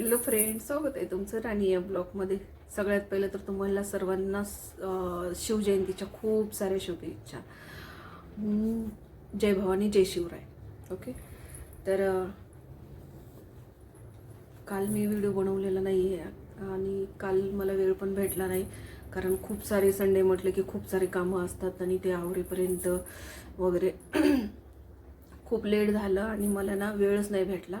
Hello friend स्वागत आहे तुमचं राणी या ब्लॉगमध्ये. सगळ्यात पहिलं तर तुम्हाला सर्वांना शिवजयंतीच्या खूप साऱ्या शुभेच्छा. जय भवानी जय शिवराय. ओके तर काल मी व्हिडिओ बनवलेला नाही आहे आणि काल मला वेळ पण भेटला नाही. कारण खूप सारे संडे म्हटले की खूप सारे कामं असतात आणि ते आवरेपर्यंत वगैरे. खूप लेट झालं आणि मला ना वेळच नाही भेटला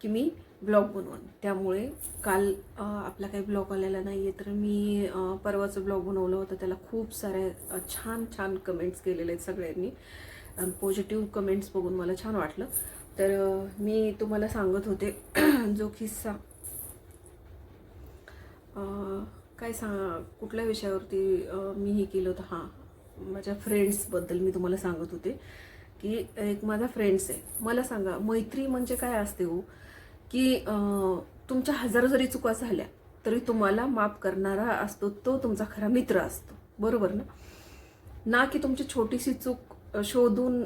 की मी ब्लॉग बनवून. त्यामुळे काल आपला काही ब्लॉग आलेला नाही आहे तर मी परवाचं ब्लॉग बनवलं होतं. त्याला खूप साऱ्या छान छान कमेंट्स केलेले आहेत सगळ्यांनी. पॉझिटिव्ह कमेंट्स बघून मला छान वाटलं. तर मी तुम्हाला सांगत होते जो किस्सा काय सांग कुठल्या विषयावरती मी हे केलं होतं हां माझ्या फ्रेंड्सबद्दल मी तुम्हाला सांगत होते की एक माझा फ्रेंड्स आहे. मला सांगा मैत्री म्हणजे काय असते हो? की तुमच्या हजार जरी चुका झाल्या तरी तुम्हाला माफ करणारा असतो तो तुमचा खरा मित्र असतो. बरोबर ना? ना की तुमची छोटीशी चूक शोधून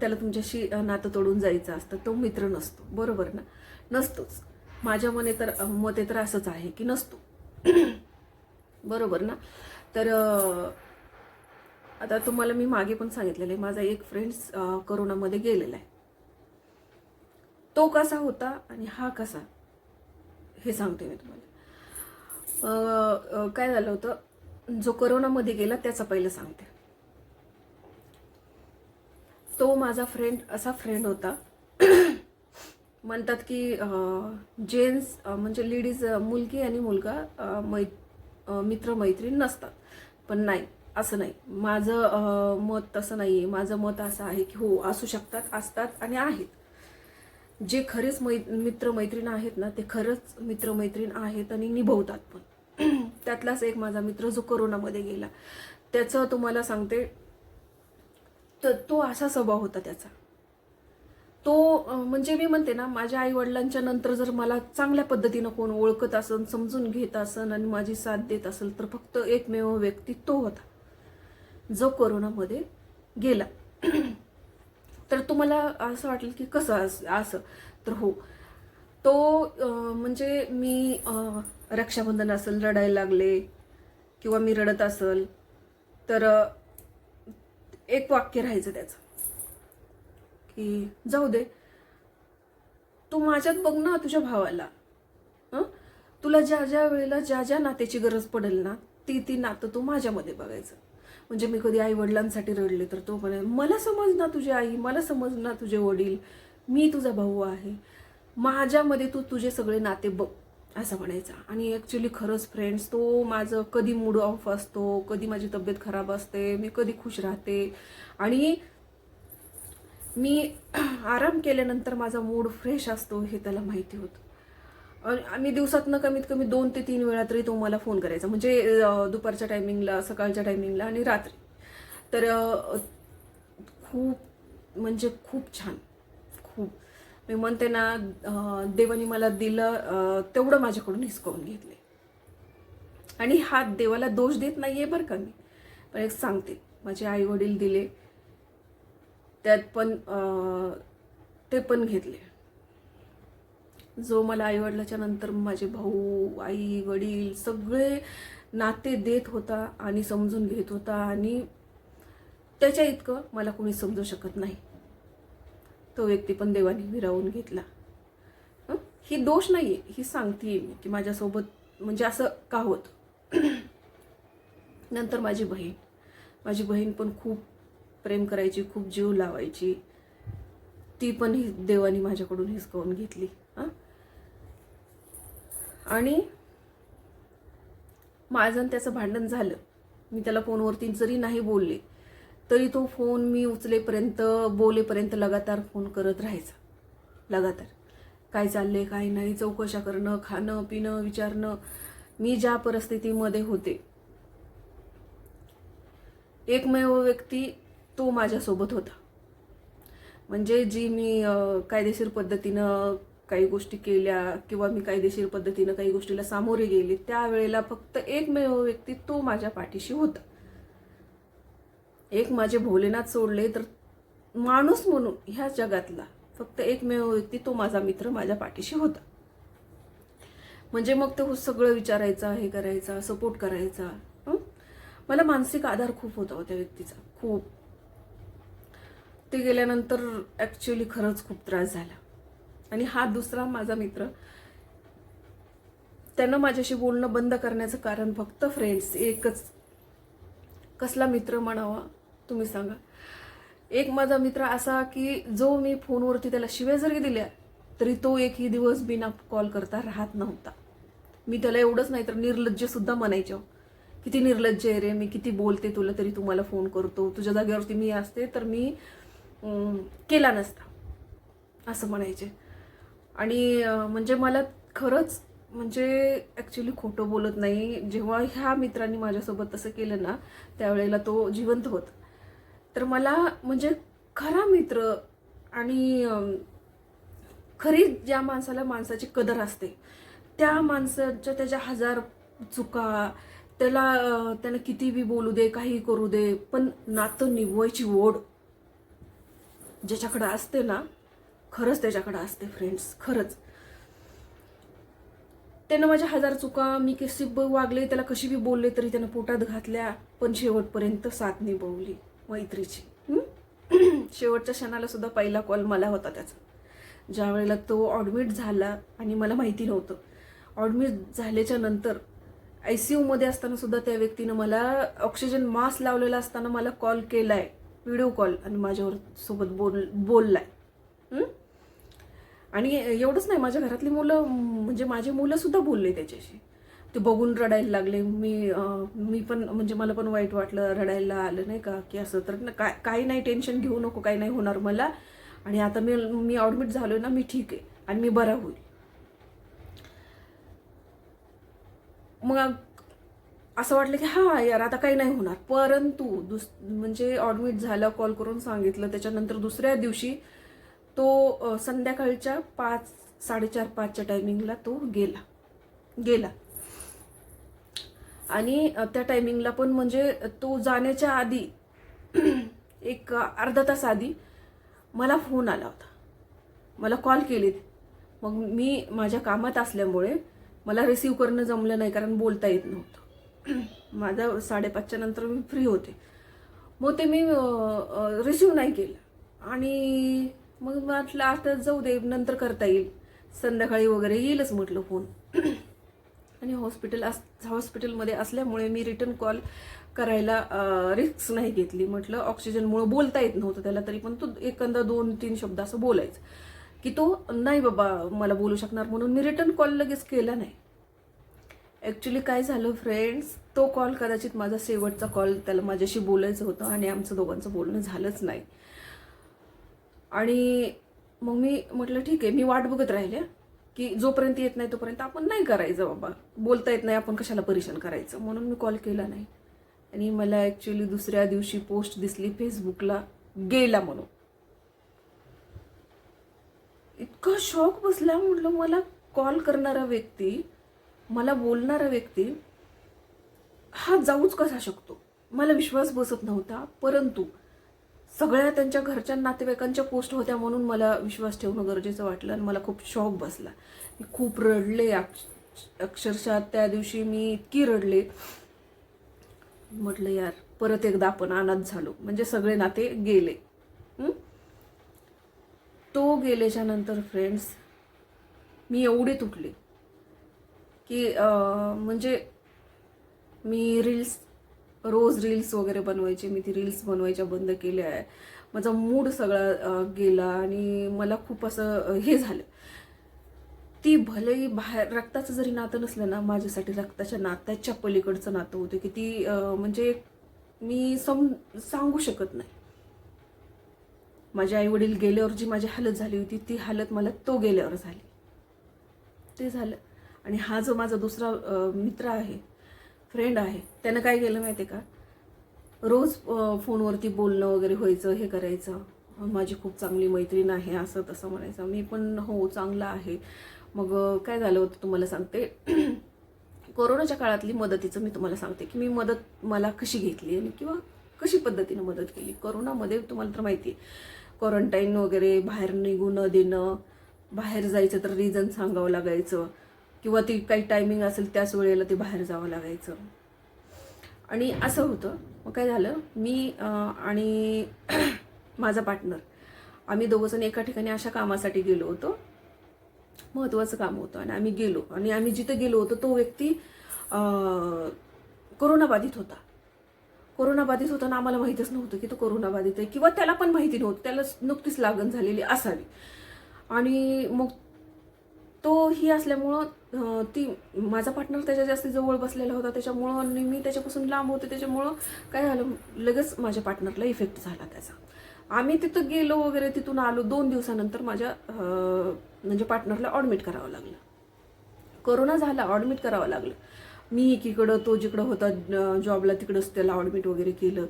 त्याला तुमच्याशी नातं तोडून जायचं असतं तो मित्र नसतो. बरोबर ना? नसतोच. माझ्या मने तर मते तर असंच आहे की नसतो. बरोबर ना? तर आता तुम्हाला मी मागे पण सांगितलेलं आहे. माझा एक फ्रेंड्स करोनामध्ये गेलेला आहे. तो कसा होता आणि हा कसा? हे सांगते मी तुम्हाला. काय झालं होतं? जो करोनामध्ये गेला त्याचा पहिलं सांगते. तो माझा फ्रेंड असा फ्रेंड होता. म्हणतात की जेन्ट्स म्हणजे लेडीज मुलगी आणि मुलगा मै मित्र मैत्रीण नसतात. पण नाही असं नाही. माझं मत तसं नाही आहे माझं मत असं आहे की हो असू शकतात असतात आणि आहेत. जे खरेच मै मित्र मैत्रीण आहेत ना ते खरंच मित्रमैत्रीण आहेत आणि निभवतात पण. त्यातलाच एक माझा मित्र जो करोनामध्ये गेला. त्याचं तुम्हाला सांगते तर तो असा स्वभाव होता त्याचा. तो म्हणजे मी म्हणते ना माझ्या आई वडिलांच्या नंतर जर मला चांगल्या पद्धतीनं कोण ओळखत असन समजून घेत असन आणि माझी साथ देत असेल तर फक्त एकमेव व्यक्ती तो होता जो कोरोनामध्ये गेला. तर तुम्हाला असं वाटेल की कसं असं तर हो. तो म्हणजे मी रक्षाबंधन असेल रडायला लागले किंवा मी रडत असेल तर एक वाक्य राहायचं त्याचं. की जाऊ दे. तू माझ्यात बघ ना तुझ्या भावाला. तुला ज्या ज्या वेळेला ज्या ज्या नात्याची गरज पडेल ना ती ती नातं तू माझ्यामध्ये बघायचं. म्हणजे मी कधी आई वडिलांसाठी रडले तर तो म्हणे मला समज ना तुझी आई मला समज ना तुझे वडील मी तुझा भाऊ आहे. माझ्यामध्ये तू तुझे सगळे नाते बघ असं म्हणायचा. आणि ॲक्च्युली खरंच फ्रेंड्स तो माझं कधी मूड ऑफ असतो कधी माझी तब्येत खराब असते मी कधी खुश राहते. आणि मी आराम केल्यानंतर माझा मूड फ्रेश असतो हे त्याला माहिती होतं. आणि आम्ही दिवसातनं कमीत कमी दोन ते तीन वेळा तरी तो मला फोन करायचा. म्हणजे दुपारच्या टायमिंगला सकाळच्या टायमिंगला आणि रात्री. तर खूप म्हणजे खूप छान. खूप. मी म्हणते ना देवाने मला दिलं तेवढं माझ्याकडून हिसकावून घेतले. आणि हा देवाला दोष देत नाहीये बरं का मी. पण एक सांगते माझे आई वडील दिले त्यात पण ते पण घेतले. जो मला आई वडिलाच्या नंतर माझे भाऊ आई वडील सगळे नाते देत होता आणि समजून घेत होता आणि त्याच्या इतकं मला कोणी समजू शकत नाही. तो व्यक्ती पण देवाने विरावून घेतला. ही? दोष नाही आहे ही सांगते मी की माझ्यासोबत म्हणजे असं का होत? नंतर माझी बहीण. माझी बहीण पण खूप प्रेम करायची खूप जीव लावायची. ती पण ही देवानी माझ्याकडून हिसकावून घेतली. आणि माझं त्याचं भांडण झालं. मी त्याला फोनवरती जरी नाही बोलले तरी तो फोन मी उचलेपर्यंत बोलेपर्यंत लगातार फोन करत राहायचा. लगातार. काय चाललंय काय नाही चौकशा करणं खाणं पिणं विचारणं. मी ज्या परिस्थितीमध्ये होते एकमेव व्यक्ती तो माझ्यासोबत होता. म्हणजे जी मी कायदेशीर पद्धतीनं काही गोष्टी केल्या किंवा मी कायदेशीर पद्धतीनं काही गोष्टीला सामोरे गेले त्यावेळेला फक्त एकमेव व्यक्ती तो माझ्या पाठीशी होता. एक माझे भोलेनाथ सोडले तर माणूस म्हणून ह्या जगातला फक्त एकमेव व्यक्ती तो माझा मित्र माझ्या पाठीशी होता. म्हणजे मग तो सगळं विचारायचा हे करायचा सपोर्ट करायचा मला मानसिक आधार खूप होता हो त्या व्यक्तीचा खूप. ते गेल्यानंतर ॲक्च्युली खरंच खूप त्रास झाला. आणि हा दुसरा माझा मित्र. त्यानं माझ्याशी बोलणं बंद करण्याचं कारण फक्त फ्रेंड्स एकच. कसला मित्र म्हणावा तुम्ही सांगा. एक माझा मित्र असा की जो मी फोनवरती त्याला शिव्या जरी दिल्या तरी तो एकही दिवस बिना कॉल करता राहत नव्हता. मी त्याला एवढंच नाही तर निर्लज्जसुद्धा म्हणायचो. म्हणायचे हो. किती निर्लज्ज आहे रे मी किती बोलते तुला तरी तू मला फोन करतो. तुझ्या जागेवरती मी असते तर मी केला नसता. असं म्हणायचे. आणि म्हणजे मला खरंच म्हणजे ॲक्च्युली खोटं बोलत नाही. जेव्हा ह्या मित्रांनी माझ्यासोबत तसं केलं ना त्यावेळेला तो जिवंत होता. तर मला म्हणजे खरा मित्र आणि खरी ज्या माणसाला माणसाची कदर असते त्या माणसाच्या त्याच्या हजार चुका त्याला त्यानं किती बी बोलू दे काही करू दे पण नातं निभवायची ओढ ज्याच्याकडं असते ना खरंच त्याच्याकडे असते फ्रेंड्स खरंच. त्यानं माझ्या हजार चुका मी कशी वागले त्याला कशी बी बोलले तरी त्यानं पोटात घातल्या पण शेवटपर्यंत साथ निभवली मैत्रीची. शेवटच्या क्षणाला सुद्धा पहिला कॉल मला होता त्याचा. ज्या वेळेला तो ऑडमिट झाला आणि मला माहिती नव्हतं. ऑडमिट झाल्याच्यानंतर आय सी यूमध्ये असताना सुद्धा त्या व्यक्तीनं मला ऑक्सिजन मास्क लावलेला असताना मला कॉल केला आहे व्हिडिओ कॉल आणि माझ्यावर सोबत बोल बोललाय. आणि एवढंच नाही माझ्या घरातली मुलं म्हणजे माझी मुलंसुद्धा बोलले त्याच्याशी. ते बघून रडायला लागले. मी मी पण म्हणजे मला पण वाईट वाटलं रडायला आलं नाही का की असं. तर काय काही नाही टेन्शन घेऊ नको काही नाही होणार मला. आणि आता मी मी ॲडमिट झालो ना मी ठीक आहे. आणि मी बरा होईल. मग असं वाटलं की हा यार आता काही नाही होणार. परंतु दुस म्हणजे ऑडमिट झालं कॉल करून सांगितलं. त्याच्यानंतर दुसऱ्या दिवशी तो संध्याकाळच्या पाच साडेचार पाचच्या टायमिंगला तो गेला. गेला. आणि त्या टायमिंगला पण म्हणजे तो जाण्याच्या आधी एक अर्धा तास आधी मला फोन आला होता. मला कॉल केले मग मी माझ्या कामात असल्यामुळे मला रिसीव करणं जमलं नाही कारण बोलता येत नव्हतं. माझा साडेपाचच्या नंतर मी फ्री होते. मग ते मी रिसीव नाही केलं. आणि मग म्हटलं आता जाऊ दे नंतर करता येईल. संध्याकाळी वगैरे येईलच म्हटलं फोन. आणि हॉस्पिटल अस हॉस्पिटलमध्ये असल्यामुळे मी रिटर्न कॉल करायला रिस्क नाही घेतली. म्हटलं ऑक्सिजनमुळं बोलता येत नव्हतं त्याला तरी पण तो एखादा दोन तीन शब्द असं बोलायचं. की तो नाही बाबा मला बोलू शकणार. म्हणून मी रिटर्न कॉल लगेच केला नाही. ॲक्च्युली काय झालं फ्रेंड्स तो कॉल कदाचित माझा शेवटचा कॉल त्याला माझ्याशी बोलायचं होतं आणि आमचं दोघांचं बोलणं झालंच नाही. आणि मग मी म्हटलं ठीक आहे मी वाट बघत राहिले की जोपर्यंत येत नाही तोपर्यंत आपण नाही करायचं बाबा. बोलता येत नाही आपण कशाला परेशान करायचं? म्हणून मी कॉल केला नाही. आणि मला ॲक्च्युली दुसऱ्या दिवशी पोस्ट दिसली फेसबुकला गेला म्हणून. इतका शॉक बसला म्हटलं मला कॉल करणारा व्यक्ती मला बोलणारा व्यक्ती हा जाऊच कसा शकतो? मला विश्वास बसत नव्हता परंतु सगळ्या त्यांच्या घरच्या नातेवाईकांच्या पोस्ट होत्या म्हणून मला विश्वास ठेवणं गरजेचं वाटलं आणि मला खूप शॉक बसला. मी खूप रडले. अक्ष- अक्षरशः त्या दिवशी मी इतकी रडले. म्हटलं यार परत एकदा आपण अनाथ झालो. म्हणजे सगळे नाते गेले. तो गेल्याच्यानंतर फ्रेंड्स मी एवढे तुटले की म्हणजे मी रील्स रोज रील्स वगैरे बनवायचे मी ती रील्स बनवायच्या बंद केल्या आहे. माझा मूड सगळा गेला आणि मला खूप असं हे झालं. ती भलेही बाहेर रक्ताचं जरी नातं नसलं ना माझ्यासाठी रक्ताच्या नात्याच्या पलीकडचं नातं होतं की ती म्हणजे मी सम सांगू शकत नाही. माझे आई वडील गेल्यावर जी माझी हालत झाली होती ती हालत मला तो गेल्यावर झाली. ते झालं. आणि हा जो माझा दुसरा मित्र आहे फ्रेंड आहे. त्यानं काय केलं माहिती आहे का? रोज फोनवरती बोलणं वगैरे व्हायचं हे करायचं. माझी खूप चांगली मैत्रीण आहे असं तसं म्हणायचं. मी पण हो चांगलं आहे. मग काय झालं होतं तुम्हाला सांगते? कोरोनाच्या काळातली मदतीचं मी तुम्हाला सांगते की मी मदत मला कशी घेतली आणि किंवा कशी पद्धतीनं मदत केली. कोरोनामध्ये तुम्हाला तर माहिती आहे क्वारंटाईन वगैरे बाहेर निघू न देणं बाहेर जायचं तर रिझन सांगावं लागायचं. किंवा ती काही टायमिंग असेल त्याच वेळेला ते बाहेर जावं लागायचं. आणि असं होतं. मग काय झालं? मी आणि माझा पार्टनर आम्ही दोघंजण एका ठिकाणी अशा कामासाठी गेलो होतो. महत्त्वाचं काम होतं आणि आम्ही गेलो. आणि आम्ही जिथे गेलो होतो तो व्यक्ती कोरोनाबाधित होता. कोरोनाबाधित होताना आम्हाला माहीतच नव्हतं की तो कोरोनाबाधित आहे किंवा त्याला पण माहिती नव्हतं. त्याला नुकतीच लागण झालेली असावी. आणि मग तो ही असल्यामुळं ती माझा पार्टनर त्याच्या जास्ती जवळ बसलेला होता. त्याच्यामुळं आणि मी त्याच्यापासून लांब होते. त्याच्यामुळं काय झालं लगेच माझ्या पार्टनरला इफेक्ट झाला त्याचा. आम्ही तिथं गेलो वगैरे तिथून आलो. दोन दिवसानंतर माझ्या म्हणजे पार्टनरला ॲडमिट करावं लागलं. कोरोना झाला ॲडमिट करावं लागलं. मी एकीकडं तो जिकडं होता जॉबला तिकडंच त्याला ॲडमिट वगैरे केलं.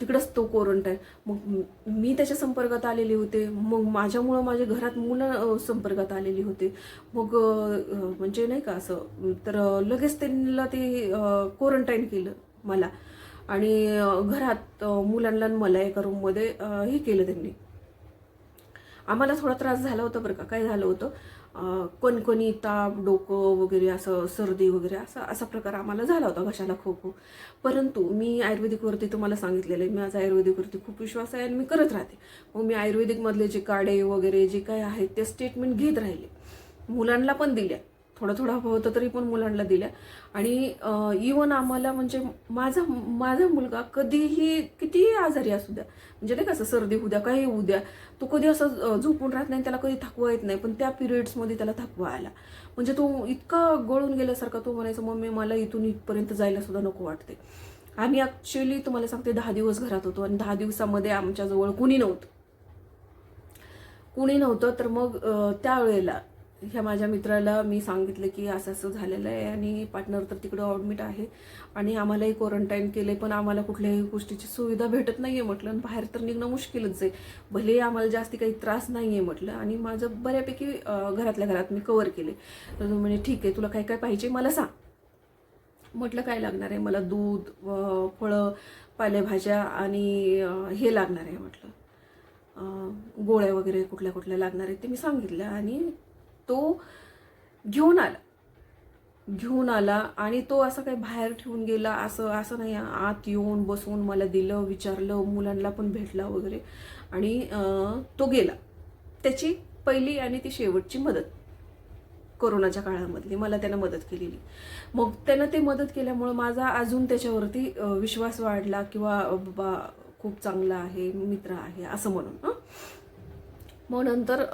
तिकडंच तो क्वारंटाईन मग मी त्याच्या संपर्कात आलेले होते. मग माझ्यामुळं माझ्या घरात मुलं संपर्कात आलेली होते. मग म्हणजे नाही का असं तर लगेच त्यांना ते क्वारंटाईन केलं मला. आणि घरात मुलांना मला एका रूममध्ये हे केलं त्यांनी. आम्हाला थोडा त्रास झाला होता बरं का. काय झालं होतं? कोणकोणी ताप डोकं वगैरे असं सर्दी वगैरे असा असा प्रकार आम्हाला झाला होता घशाला खूप. परंतु मी आयुर्वेदिकवरती तुम्हाला सांगितलेलं आहे. माझा आयुर्वेदिकवरती खूप विश्वास आहे आणि मी करत राहते. मग मी आयुर्वेदिकमधले जे काडे वगैरे जे काय आहेत ते स्टेटमेंट घेत राहिले. मुलांना पण दिल्या. थोडं थोडं हवं होतं तरी पण मुलांना दिल्या आणि इवन आम्हाला म्हणजे माझा माझा मुलगा कधीही कितीही आजारी असू द्या म्हणजे नाही कसं सर्दी होऊ द्या काही होऊ द्या तो कधी असं झोपून राहत नाही त्याला कधी थकवा येत नाही पण त्या पिरियड्समध्ये त्याला थकवा आला. म्हणजे तो इतका गळून गेल्यासारखा तो म्हणायचा मम्मी मला इथून इथपर्यंत जायला सुद्धा नको वाटते आम्ही ॲक्च्युली तुम्हाला सांगते दहा दिवस घरात होतो आणि दहा दिवसामध्ये आमच्याजवळ कुणी नव्हतं. कुणी नव्हतं तर मग त्यावेळेला ह्या माझ्या मित्राला मी सांगितलं की असं असं झालेलं आहे आणि पार्टनर तर तिकडं ॲडमिट आहे. आणि आम्हालाही क्वारंटाईन केले पण आम्हाला कुठल्याही गोष्टीची सुविधा भेटत नाही आहे म्हटलं. आणि बाहेर तर निघणं मुश्किलच आहे. भले आम्हाला जास्ती काही त्रास नाही आहे म्हटलं. आणि माझं बऱ्यापैकी घरातल्या घरात मी कवर केले. तर म्हणजे ठीक आहे तुला काय काय पाहिजे मला सांग. म्हटलं काय लागणार आहे? मला दूध फळं पालेभाज्या आणि हे लागणार आहे. म्हटलं. गोळ्या वगैरे कुठल्या कुठल्या लागणार आहेत ते मी सांगितलं. आणि तो घेऊन आला. घेऊन आला आणि तो असं काही बाहेर ठेवून गेला असं असं नाही आत येऊन बसून मला दिलं विचारलं मुलांना पण भेटला वगैरे आणि तो गेला. त्याची पहिली आणि ती शेवटची मदत कोरोनाच्या काळामधली मला त्यानं मदत केलेली. मग त्यानं ते मदत केल्यामुळं माझा अजून त्याच्यावरती विश्वास वाढला किंवा बाबा खूप चांगला आहे मित्र आहे असं म्हणून हं. मग नंतर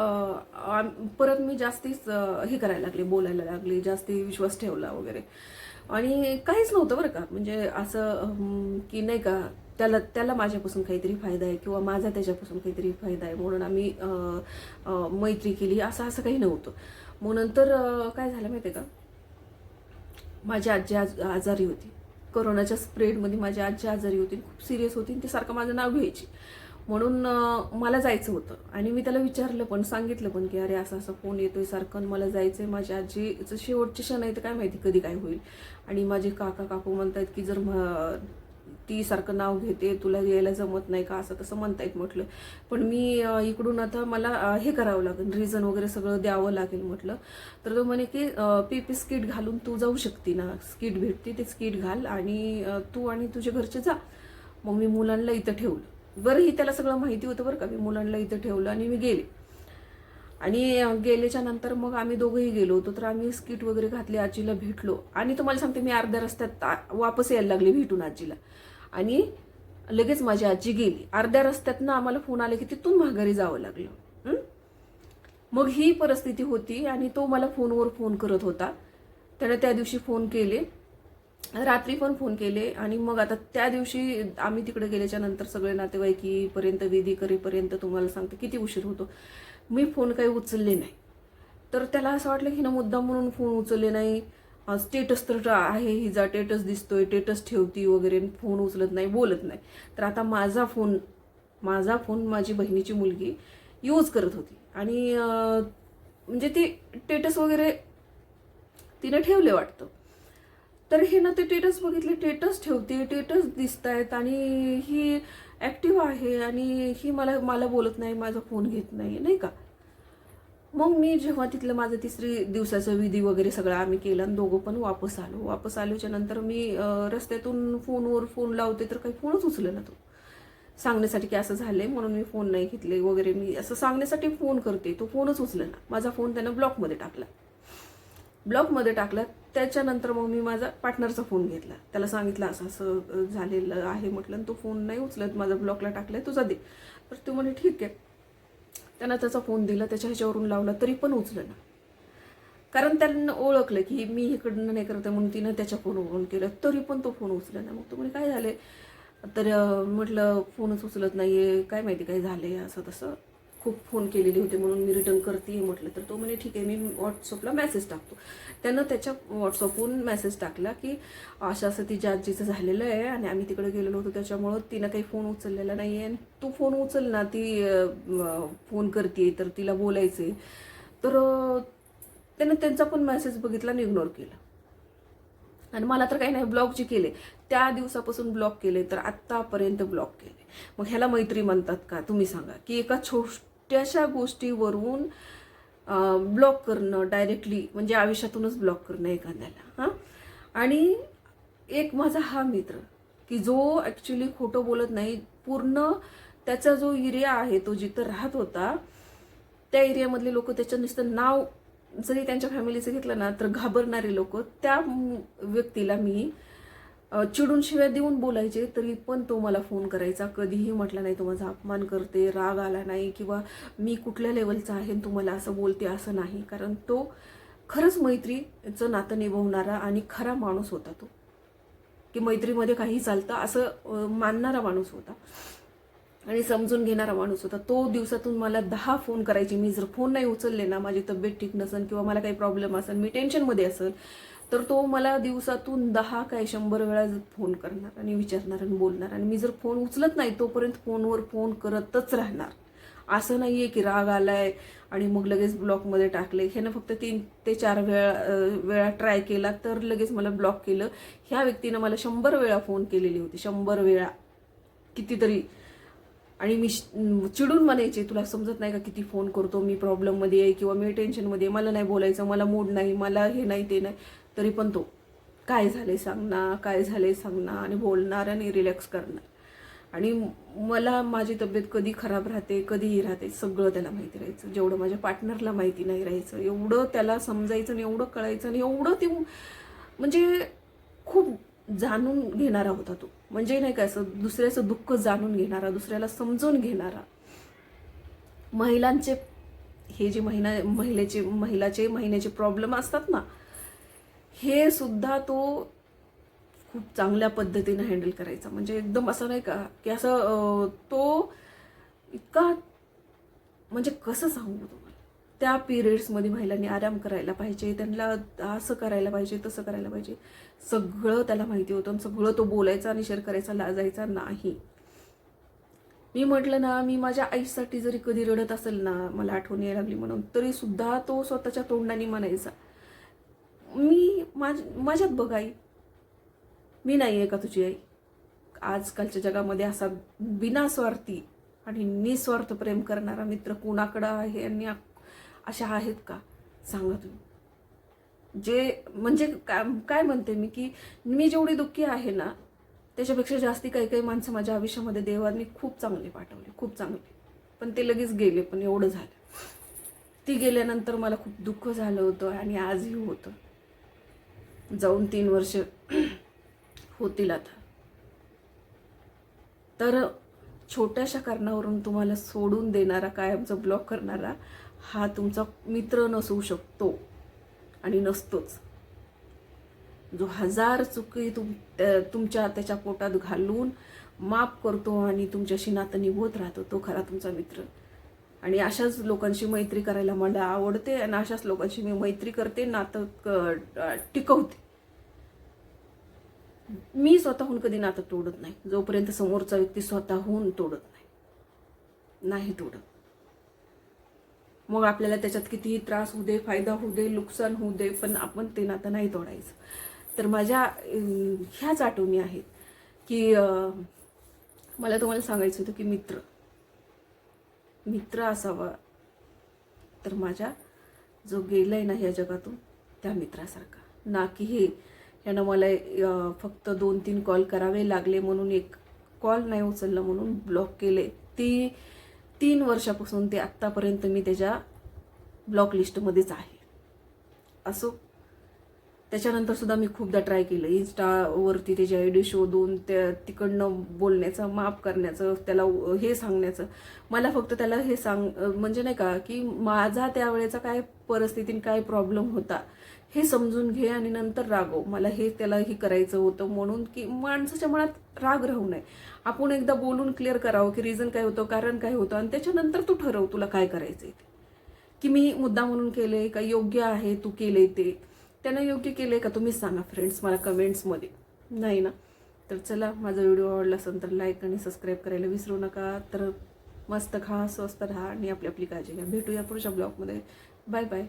परत मी जास्तीच हे करायला लागले बोलायला लागले जास्ती विश्वास ठेवला वगैरे. आणि काहीच नव्हतं बरं का. म्हणजे असं की नाही का त्याला त्याला माझ्यापासून काहीतरी फायदा आहे किंवा माझा त्याच्यापासून काहीतरी फायदा आहे म्हणून आम्ही मैत्री केली. असं असं काही नव्हतं. मग नंतर काय झालं माहिती आहे का? माझी आजी आज आजारी होती. कोरोनाच्या स्प्रेडमध्ये माझी आजी आजारी होती. खूप सिरियस होती ते ती सारखं माझं नाव घ्यायची. म्हणून मला जायचं होतं. आणि मी त्याला विचारलं पण सांगितलं पण की अरे असं असं फोन येतोय सारखं आणि मला जायचंय माझ्या आजीचं शेवटचे क्षण आहे तर काय माहिती कधी काय होईल. आणि माझे काका काकू म्हणतात की जर म- ती सारखं नाव घेते तुला यायला जमत नाही का असं तसं म्हणतायत म्हटलं. पण मी इकडून आता मला हे करावं लागेल रिझन वगैरे सगळं द्यावं लागेल म्हटलं. तर तो म्हणे की पी पी स्किट घालून तू जाऊ शकते ना स्किट भेटते ते स्किट घाल आणि तू आणि तुझे घरचे जा. मग मी मुलांना इथं ठेवलं. बरंही त्याला सगळं माहिती होतं बरं का. मी मुलांना इथं ठेवलं आणि मी गेले. आणि अं, गेल्याच्यानंतर मग आम्ही दोघंही गेलो होतो. तर आम्ही स्किट वगैरे घातली आजीला भेटलो. आणि तुम्हाला सांगते मी अर्ध्या रस्त्यात वापस यायला लागले भेटून आजीला. आणि लगेच माझी आजी गेली. अर्ध्या रस्त्यातनं आम्हाला फोन आले की तिथून माघारी जावं लागलं. मग ही परिस्थिती होती आणि तो मला फोनवर फोन करत होता. त्याने त्या दिवशी फोन केले. रात्री पण फोन केले आणि मग आता त्या दिवशी आम्ही तिकडे गेल्याच्यानंतर सगळे नातेवाईकीपर्यंत विधी करेपर्यंत तुम्हाला सांगते किती उशीर होतो. मी फोन काही उचलले नाही. तर त्याला असं वाटलं की ना मुद्दा म्हणून फोन उचलले नाही. स्टेटस तर आहे हिचा टेटस दिसतोय टेटस ठेवती वगैरे फोन उचलत नाही बोलत नाही. तर आता माझा फोन माझा फोन माझी बहिणीची मुलगी यूज करत होती. आणि म्हणजे ती टेटस वगैरे तिने ठेवले वाटतं. तर हे ना ते टेटस बघितले टेटस ठेवते टेटस दिसत आहेत आणि ही ॲक्टिव्ह आहे आणि ही मला मला बोलत नाही माझा फोन घेत नाही नाही का? मग मी जेव्हा तिथलं माझं तिसरी दिवसाचं विधी वगैरे सगळं आम्ही केलं आणि दोघं पण वापस आलो. वापस आल्याच्यानंतर मी रस्त्यातून फोनवर फोन लावते तर काही फोनच उचले ना तो सांगण्यासाठी की असं झालंय म्हणून मी फोन नाही घेतले वगैरे. मी असं सांगण्यासाठी फोन करते तो फोनच उचलला ना माझा फोन त्यानं ब्लॉकमध्ये टाकला. ब्लॉकमध्ये टाकला. त्याच्यानंतर मग मी माझा पार्टनरचा फोन घेतला. त्याला सांगितलं असं असं झालेलं आहे म्हटलं आणि तो फोन नाही उचलत माझा ब्लॉकला टाकलाय तुझा दे. तर तो म्हणे ठीक आहे. त्यांना त्याचा फोन दिला त्याच्या ह्याच्यावरून लावला तरी पण उचलं ना कारण त्यांना ओळखलं की मी इकडनं नाही करत आहे म्हणून तिनं त्याच्या फोनवरून केलं तरी पण तो फोन उचलला ना मग तो म्हणे काय झाले तर म्हटलं फोनच उचलत नाही आहे काय माहिती काय झालं आहे असं तसं खूप फोन केलेले होते म्हणून मी रिटर्न करते म्हटलं. तर तो म्हणे ठीक आहे मी व्हॉट्सअपला मेसेज टाकतो. त्यानं त्याच्या व्हॉट्सअपवरून मेसेज टाकला की अशा असं तिच्या आजीचं झालेलं आहे आणि आम्ही तिकडे गेलेलो होतो. त्याच्यामुळं तिनं काही फोन उचललेला नाही आहे आणि तू फोन उचल ना ती फोन करते तर तिला बोलायचं आहे तर त्यानं त्यांचा पण मेसेज बघितला आणि इग्नोर केला. आणि मला तर काही नाही ब्लॉक जे केले त्या दिवसापासून ब्लॉक केले तर आत्तापर्यंत ब्लॉक केले. मग ह्याला मैत्री म्हणतात का? तुम्ही सांगा की एका छोट छोट्याशा गोष्टीवरून ब्लॉक करणं डायरेक्टली म्हणजे आयुष्यातूनच ब्लॉक करणं एखाद्याला हां? आणि एक माझा हा मित्र की जो ॲक्च्युली खोटं बोलत नाही पूर्ण त्याचा जो एरिया आहे तो जिथं राहत होता त्या एरियामधले लोक त्याचं नुसतं नाव जरी त्यांच्या फॅमिलीचं घेतलं ना तर घाबरणारे लोक त्या व्यक्तीला मी चिडून शिव्या देऊन बोलायचे तरी पण तो मला फोन करायचा. कधीही म्हटला नाही तो माझा अपमान करते राग आला नाही किंवा मी कुठल्या लेवलचा आहे तुम्हाला तू मला असं बोलते असं नाही. कारण तो खरंच मैत्रीचं नातं निभवणारा आणि खरा माणूस होता तो. की मैत्रीमध्ये काही चालतं असं मानणारा माणूस होता. आणि समजून घेणारा माणूस होता. तो दिवसातून मला दहा फोन करायचे. मी जर फोन नाही उचलले ना माझी तब्येत ठीक नसेल किंवा मला काही प्रॉब्लेम असेल मी टेन्शनमध्ये असेल तर तो मला दिवसातून दहा काय शंभर वेळा फोन करणार आणि विचारणार आणि बोलणार आणि मी जर फोन उचलत नाही तोपर्यंत फोनवर फोन करतच राहणार. असं नाही आहे की राग आलाय आणि मग लगेच ब्लॉकमध्ये टाकले. ह्यानं फक्त तीन ते चार वेळा वेळा ट्राय केला तर लगेच मला ब्लॉक केलं. ह्या व्यक्तीनं मला शंभर वेळा फोन केलेली होती शंभर वेळा. कितीतरी. आणि मी श- चिडून म्हणायचे तुला समजत नाही का किती फोन करतो? मी प्रॉब्लेममध्ये आहे किंवा मी टेन्शनमध्ये आहे. मला नाही बोलायचं मला मूड नाही मला हे नाही ते नाही. तरी पण तो काय झाले सांगणार काय झाले सांगणार आणि बोलणार आणि रिलॅक्स करणार. आणि मला माझी तब्येत कधी खराब राहते कधीही राहते सगळं त्याला माहिती राहायचं. जेवढं माझ्या पार्टनरला माहिती नाही राहायचं एवढं त्याला समजायचं आणि एवढं कळायचं आणि एवढं ते म्हणजे खूप जाणून घेणारा होता तो. म्हणजे नाही काय असं दुसऱ्याचं दुःख जाणून घेणारा दुसऱ्याला समजून घेणारा. महिलांचे हे जे महिना महिलेचे महिलाचे महिन्याचे प्रॉब्लेम असतात ना हे सुद्धा तो खूप चांगल्या पद्धतीने हँडल करायचा. म्हणजे एकदम असं नाही का की असं तो इतका म्हणजे कसं सांगू तुम्हाला? त्या पिरियड्समध्ये महिलांनी आराम करायला पाहिजे त्यांना असं करायला पाहिजे तसं करायला पाहिजे. सगळं त्याला माहिती होतं आणि सगळं तो बोलायचा आणि शेअर करायचा लाजायचा नाही. मी म्हटलं ना मी माझ्या आईसाठी जरी कधी रडत असेल ना मला आठवण यायला लागली म्हणून तरी सुद्धा तो स्वतःच्या तोंडाने म्हणायचा. मी माझ माझ्यात बघ आई. मी नाही आहे का तुझी आई? आजकालच्या जगामध्ये असा बिनास्वार्थी आणि निस्वार्थ प्रेम करणारा मित्र कुणाकडं आहे आणि अशा आहेत का? सांगा तुम्ही. जे म्हणजे काय काय म्हणते मी की मी जेवढी दुःखी आहे ना त्याच्यापेक्षा जास्ती काही काही माणसं माझ्या आयुष्यामध्ये देवांनी खूप चांगले पाठवले खूप चांगले. पण ते लगेच गेले पण एवढं झालं. ती गेल्यानंतर मला खूप दुःख झालं होतं आणि आजही होतं. जाऊन तीन वर्ष होतील आता. तर छोट्याशा कारणावरून तुम्हाला सोडून देणारा कायमचा ब्लॉक करणारा हा तुमचा मित्र नसू शकतो आणि नसतोच. जो हजार चुकी तुम तुमच्या त्याच्या पोटात घालून माफ करतो आणि तुमच्याशी नातं निभवत राहतो तो खरा तुमचा मित्र. आणि अशाच लोकांशी मैत्री करायला मला आवडते आणि अशाच लोकांशी मी मैत्री करते नातं क- टिकवते. मी स्वतःहून कधी नातं तोडत नाही. जोपर्यंत समोरचा व्यक्ती स्वतःहून तोडत नाही. नाही तोडत. मग आपल्याला त्याच्यात कितीही त्रास होऊ दे फायदा होऊ दे नुकसान होऊ दे पण आपण ते नातं नाही तोडायचं. तर माझ्या ह्याच आठवणी आहेत की मला तुम्हाला सांगायचं होतं की मित्र. मित्र असावा. तर माझ्या जो गेलाय ना ह्या जगातून त्या मित्रासारखा. ना की हे ह्यानं मला फक्त दोन तीन कॉल करावे लागले म्हणून एक कॉल नाही उचलला म्हणून ब्लॉक केले. ती तीन वर्षापासून ते आत्तापर्यंत मी त्याच्या ब्लॉक लिस्टमध्येच आहे. असो त्याच्यानंतर सुद्धा मी खूपदा ट्राय केलं. इन्स्टावरती त्याची आय डी शोधून त्या तिकडनं बोलण्याचं माफ करण्याचं त्याला हे सांगण्याचं. मला फक्त त्याला हे सांग म्हणजे नाही का की माझा त्यावेळेचा काय परिस्थितीत काय प्रॉब्लेम होता हे समजून घे आणि नंतर रागव. मला हे त्याला हे करायचं होतं म्हणून की माणसाच्या मनात राग राहू नये. आपण एकदा बोलून क्लिअर करावं की रिझन काय होतं कारण काय होतं आणि त्याच्यानंतर तू ठरव तुला काय करायचं आहे की मी मुद्दा म्हणून केले का योग्य आहे तू केले ते. त्यांना योग्य केले का तुम्हीच सांगा फ्रेंड्स मला कमेंट्समध्ये नाही ना? तर चला माझा व्हिडिओ आवडला असेल तर लाईक आणि सबस्क्राईब करायला विसरू नका. तर मस्त खा स्वस्त राहा आणि आपली आपली काळजी घ्या. भेटूया पुढच्या ब्लॉगमध्ये बाय बाय